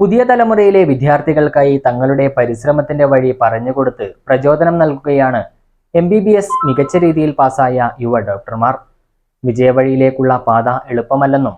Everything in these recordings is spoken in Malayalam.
പുതിയ തലമുറയിലെ വിദ്യാർത്ഥികൾക്കായി തങ്ങളുടെ പരിശ്രമത്തിന്റെ വഴി പറഞ്ഞുകൊടുത്ത് പ്രചോദനം നൽകുകയാണ് എം ബി ബി എസ് മികച്ച രീതിയിൽ പാസ്സായ യുവ ഡോക്ടർമാർ. വിജയവഴിയിലേക്കുള്ള പാത എളുപ്പമല്ലെന്നും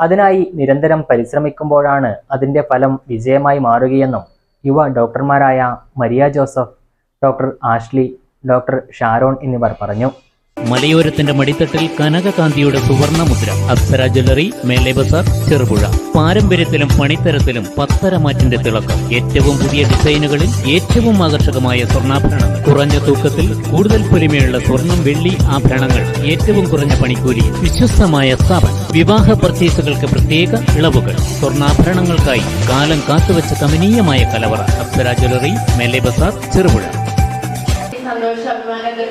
അതിനായി നിരന്തരം പരിശ്രമിക്കുമ്പോഴാണ് അതിന്റെ ഫലം വിജയമായി മാറുകയെന്നും യുവ ഡോക്ടർമാരായ Maria Joseph doctor Ashley doctor Sharon എന്നിവർ പറഞ്ഞു. മലയോരത്തിന്റെ മടിത്തട്ടിൽ കനകകാന്തിയുടെ സുവർണ മുദ്ര അപ്സര ജ്വല്ലറി മേലെ ബസാർ ചെറുപുഴ. പാരമ്പര്യത്തിലും പണിത്തരത്തിലും പത്തരമാറ്റിന്റെ തിളക്കം. ഏറ്റവും പുതിയ ഡിസൈനുകളിൽ ഏറ്റവും ആകർഷകമായ സ്വർണാഭരണം കുറഞ്ഞ തൂക്കത്തിൽ കൂടുതൽ പൊലിമയുള്ള സ്വർണം വെള്ളി ആഭരണങ്ങൾ ഏറ്റവും കുറഞ്ഞ പണിക്കൂലി വിശ്വസ്തമായ സ്ഥാപനം. വിവാഹ പർച്ചേസുകൾക്ക് പ്രത്യേക ഇളവുകൾ. സ്വർണാഭരണങ്ങൾക്കായി കാലം കാത്തുവച്ച കമനീയമായ കലവറ. അപ്സര ജ്വല്ലറി മേലെ ബസാർ ചെറുപുഴ. സന്തോഷം അഭിമാനമൊക്കെ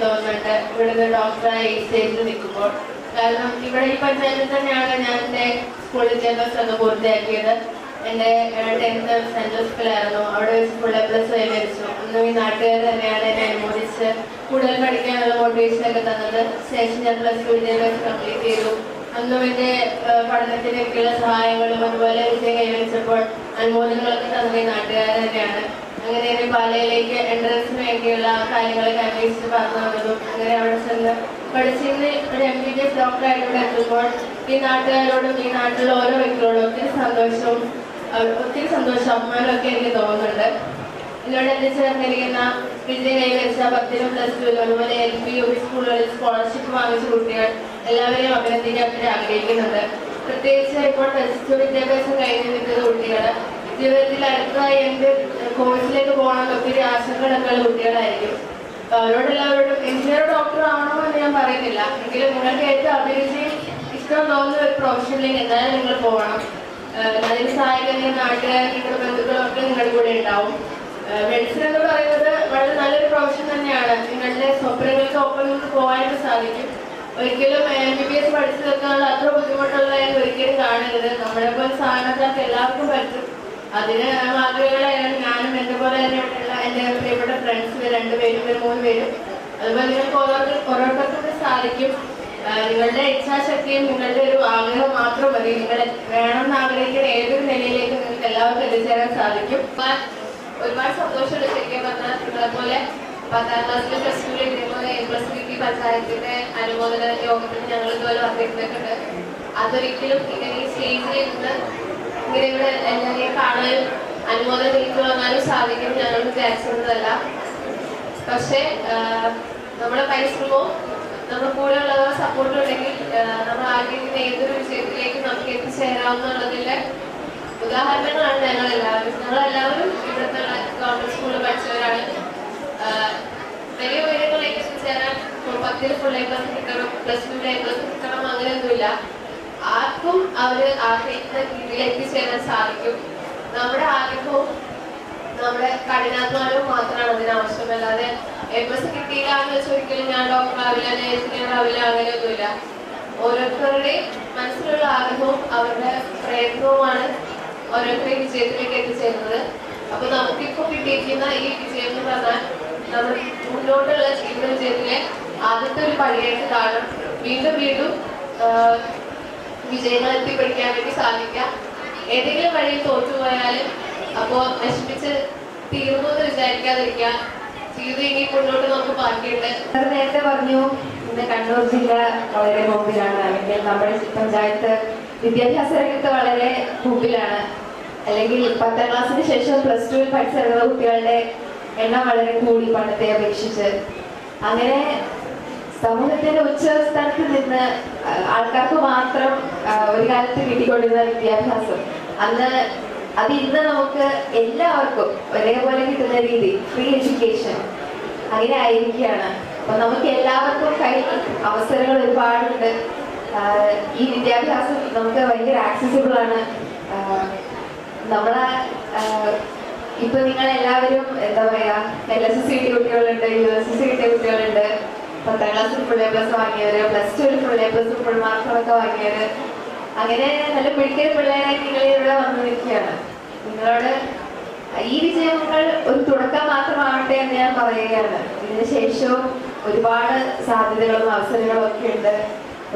ഡോക്ടറായി ചേർന്ന് നിൽക്കുമ്പോൾ. കാരണം ഇവിടെ ഈ പഞ്ചായത്തിൽ തന്നെയാണ് സ്കൂൾ വിദ്യാഭ്യാസം ഒക്കെ പൂർത്തിയാക്കിയത്. എന്റെ ടെൻത്ത് സെന്റ് ജോസഫിലായിരുന്നു അവിടെ വെച്ച് ഫുൾ എ പ്ലസ് കൈവരിച്ചു അന്നും ഈ നാട്ടുകാർ തന്നെയാണ് എന്നെ അനുമോദിച്ച് കൂടുതൽ പഠിക്കാനുള്ള മോട്ടിവേഷൻ ഒക്കെ തന്നത്. ശേഷം ഞാൻ പ്ലസ് ടു വിദ്യാഭ്യാസം കംപ്ലീറ്റ് ചെയ്തു. അന്നും ഏഹ്, പഠനത്തിനൊക്കെയുള്ള സഹായങ്ങളും അതുപോലെ വിജയം കൈവരിച്ചപ്പോൾ അനുമോദനങ്ങളൊക്കെ തന്നത് ഈ നാട്ടുകാർ തന്നെയാണ്. അങ്ങനെ എന്നെ പാലയിലേക്ക് വേണ്ടിയുള്ള കാര്യങ്ങളൊക്കെ അന്വേഷിച്ച് പറഞ്ഞു വന്നതും അങ്ങനെ അവിടെ ചെന്ന് പഠിച്ചിരുന്ന് ഒരു എം ബി ബി എസ് ഡോക്ടറായിട്ട് ഇവിടെ എത്തുമ്പോൾ ഈ നാട്ടുകാരോടും ഈ നാട്ടിലുള്ള ഓരോ വ്യക്തികളോടും ഒത്തിരി സന്തോഷവും ഒത്തിരി സന്തോഷം അഭിമാനമൊക്കെ എനിക്ക് തോന്നുന്നുണ്ട്. എന്നോട് എത്തിച്ചേർന്നിരിക്കുന്ന വിദ്യ കൈവരിച്ച പത്തിനും പ്ലസ് ടുവിലും അതുപോലെ എൽ പി യു പി സ്കൂളുകളിൽ സ്കോളർഷിപ്പ് വാങ്ങിച്ച കുട്ടികൾ എല്ലാവരെയും അഭിനന്ദിക്കാൻ ഒത്തിരി ആഗ്രഹിക്കുന്നുണ്ട്. പ്രത്യേകിച്ച് ഇപ്പോൾ പ്ലസ് ടു വിദ്യാഭ്യാസം കഴിഞ്ഞ് നിൽക്കുന്ന കുട്ടികൾ ജീവിതത്തിൽ അടുത്തതായി എന്ത് കോഴ്സിലേക്ക് പോകണമെന്ന് ഒത്തിരി ആശങ്കകളൊക്കെ ഉള്ള കുട്ടികളായിരിക്കും. അവരോടെല്ലാവരോടും എഞ്ചിനീയർ ഡോക്ടർ ആവണോ എന്ന് ഞാൻ പറയുന്നില്ല. എങ്കിലും നിങ്ങൾക്ക് ഏറ്റവും അഭിരുചി ഇഷ്ടം തോന്നുന്ന ഒരു പ്രൊഫഷനിലേക്ക് എന്തായാലും നിങ്ങൾ പോകണം. അതിന് സഹായിക്കുന്ന നാട്ടുകാർ നിങ്ങളുടെ ബന്ധുക്കളൊക്കെ നിങ്ങളുടെ കൂടെ ഉണ്ടാവും. മെഡിസിൻ എന്ന് പറയുന്നത് വളരെ നല്ലൊരു പ്രൊഫഷൻ തന്നെയാണ്. നിങ്ങളുടെ സ്വപ്നങ്ങൾക്ക് ഒപ്പം നിങ്ങൾക്ക് പോകാനായിട്ട് സാധിക്കും. ഒരിക്കലും എം ബി ബി എസ് പഠിച്ചു തീർക്കാനുള്ള അത്ര ബുദ്ധിമുട്ടുള്ളതായി ഒരിക്കലും കാണരുത്. നമ്മളെ പോലെ സാധാരണക്കാർക്ക് എല്ലാവർക്കും പറ്റും. അതിന് മാതൃകകളായാലും ഞാനും എന്റെ പോലെ തന്നെയുള്ള എന്റെ പ്രിയപ്പെട്ട ഫ്രണ്ട്സ് രണ്ടുപേരും ഒരു മൂന്ന് പേരും അതുപോലെ നിങ്ങൾക്ക് ഓരോരുത്തർ ഓരോരുത്തർക്കും സാധിക്കും. നിങ്ങളുടെ ഇച്ഛാശക്തിയും നിങ്ങളുടെ ഒരു ആഗ്രഹം മാത്രം മതി. നിങ്ങൾ വേണമെന്ന് ആഗ്രഹിക്കുന്ന ഏതൊരു നിലയിലേക്ക് നിങ്ങൾക്ക് എല്ലാവർക്കും എത്തിച്ചേരാൻ സാധിക്കും. ഒരുപാട് സന്തോഷമുണ്ട് ശരിക്കും പറഞ്ഞാൽ. നിങ്ങളെ പോലെ പത്താം ക്ലാസ്സിലെ പ്ലസ് ടു ഇതേപോലെ എ പ്ലസ് ബി പഞ്ചായത്തിന്റെ അനുമോദന യോഗത്തിൽ ഞങ്ങൾ ഇതുപോലെ വന്നിരുന്നിട്ടുണ്ട്. അതൊരിക്കലും ഇങ്ങനെ ഈ സ്റ്റേജിൽ ഇങ്ങനെ ഇവിടെ എല്ലാവരെയും കാണാനും അനുമോദനം എനിക്ക് വാങ്ങാനും സാധിക്കും. ഞങ്ങൾ വിചാരിച്ചിരുന്നതല്ല പക്ഷേ നമ്മുടെ പരിശ്രമവും നമ്മുടെ കൂടെ ഉള്ളവരുടെ സപ്പോർട്ട് ഉണ്ടെങ്കിൽ നമ്മൾ ആഗ്രഹിക്കുന്ന ഏതൊരു വിഷയത്തിലേക്ക് നമുക്ക് എത്തിച്ചേരാവുന്നുള്ളതിന്റെ ഉദാഹരണങ്ങളാണ് ഞങ്ങൾ എല്ലാവരും ഞങ്ങൾ എല്ലാവരും ഇവിടുത്തെ ഗവൺമെന്റ് സ്കൂളിൽ പഠിച്ചവരാണ്. വലിയ ഉയരങ്ങളിലേക്ക് എത്തിച്ചേരാൻ പത്തിൽ ഫുൾ എ പ്ലസ് കിട്ടണം പ്ലസ് ടു എ പ്ലസ് കിട്ടണം അങ്ങനെയൊന്നുമില്ല. ആർക്കും അവർ ആഗ്രഹിക്കുന്ന രീതിയിൽ എത്തിച്ചേരാൻ സാധിക്കും. നമ്മുടെ ആഗ്രഹവും നമ്മുടെ കഠിനാധ്വാനവും മാത്രമാണ് അതിന് ആവശ്യമല്ലാതെ എ പ്ലസ് കിട്ടിയില്ല എന്ന് ഞാൻ ഡോക്ടർ ആവില്ല എഞ്ചിനീയർ ആവില്ല അങ്ങനെയൊന്നുമില്ല. ഓരോരുത്തരുടെയും മനസ്സിലുള്ള ആഗ്രഹവും അവരുടെ പ്രയത്നവുമാണ് ഓരോരുത്തരെയും വിജയത്തിലേക്ക് എത്തിച്ചേരുന്നത്. അപ്പൊ നമുക്കിപ്പോ കിട്ടിയിരിക്കുന്ന ഈ വിജയം എന്ന് പറഞ്ഞാൽ നമ്മൾ മുന്നോട്ടുള്ള ജീവിത വിജയത്തിലെ ആദ്യത്തെ ഒരു പടിയായിട്ട് കാണും. വീണ്ടും വീണ്ടും വിജയങ്ങൾ എത്തിപ്പിടിക്കാൻ വേണ്ടി സാധിക്കാം ഏതെങ്കിലും വഴി തോറ്റുപോയാലും അപ്പോ നശിപ്പിച്ച് തീർന്നു എന്ന് വിചാരിക്കാതിരിക്കുക. ജീവിതം മുന്നോട്ട് നമുക്ക് ബാക്കിയുണ്ട് നേരത്തെ പറഞ്ഞു ഇന്ന് കണ്ണൂർ ജില്ല വളരെ മുമ്പിലാണ്. അല്ലെങ്കിൽ നമ്മുടെ പഞ്ചായത്ത് വിദ്യാഭ്യാസ രംഗത്ത് വളരെ മുമ്പിലാണ്. അല്ലെങ്കിൽ പത്താം ക്ലാസ്സിന് ശേഷം പ്ലസ് ടുവിൽ പഠിച്ചിറങ്ങുന്ന കുട്ടികളുടെ എണ്ണം വളരെ കൂടി പണ്ടത്തെ അപേക്ഷിച്ച്. അങ്ങനെ സമൂഹത്തിന്റെ ഉച്ചസ്ഥാനത്ത് നിന്ന് ആൾക്കാർക്ക് മാത്രം ഒരു കാലത്ത് കിട്ടിക്കൊണ്ടിരുന്ന വിദ്യാഭ്യാസം. അന്ന് അത് ഇന്ന് നമുക്ക് എല്ലാവർക്കും ഒരേപോലെ കിട്ടുന്ന രീതി ഫ്രീ എഡ്യൂക്കേഷൻ അങ്ങനെ ആയിരിക്കുകയാണ്. അപ്പൊ നമുക്ക് എല്ലാവർക്കും കയ്യിൽ അവസരങ്ങൾ ഒരുപാടുണ്ട്. ഈ വിദ്യാഭ്യാസം നമുക്ക് ഭയങ്കര ആക്സസിബിൾ ആണ്. നമ്മളെ ഇപ്പൊ നിങ്ങൾ എല്ലാവരും എന്താ പറയാ എൽ എസ് എസ് സി കിട്ടിയ കുട്ടികളുണ്ട് യു എസ് എസ് സി കിട്ടിയ കുട്ടികളുണ്ട്. പത്താം ക്ലാസ്സിൽ ഫുൾ എ പ്ലസ് വാങ്ങിയവര് പ്ലസ് ടുവിൽ ഫുൾ എ പ്ലസ് ഫുൾ മാർക്കുകളൊക്കെ വാങ്ങിയവര്. അങ്ങനെ നല്ല പിടിക്കൽ പിള്ളേരായി നിങ്ങൾ ഇവിടെ വന്നു നിൽക്കുകയാണ്. നിങ്ങളോട് ഈ വിജയങ്ങൾ ഒരു തുടക്കം മാത്രമാവട്ടെ എന്ന് ഞാൻ പറയുകയാണ്. ഇതിന് ശേഷവും ഒരുപാട് സാധ്യതകളും അവസരങ്ങളും ഒക്കെ ഉണ്ട്.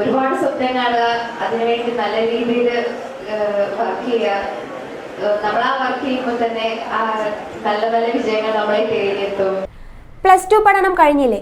ഒരുപാട് സ്വപ്നം കാണുക അതിനുവേണ്ടി നല്ല രീതിയിൽ വർക്ക് ചെയ്യുക. നമ്മൾ ആ വർക്ക് ചെയ്യുമ്പോൾ തന്നെ ആ നല്ല നല്ല വിജയങ്ങൾ നമ്മളെ തേടിയെത്തും. പ്ലസ് ടു പഠനം കഴിഞ്ഞില്ലേ?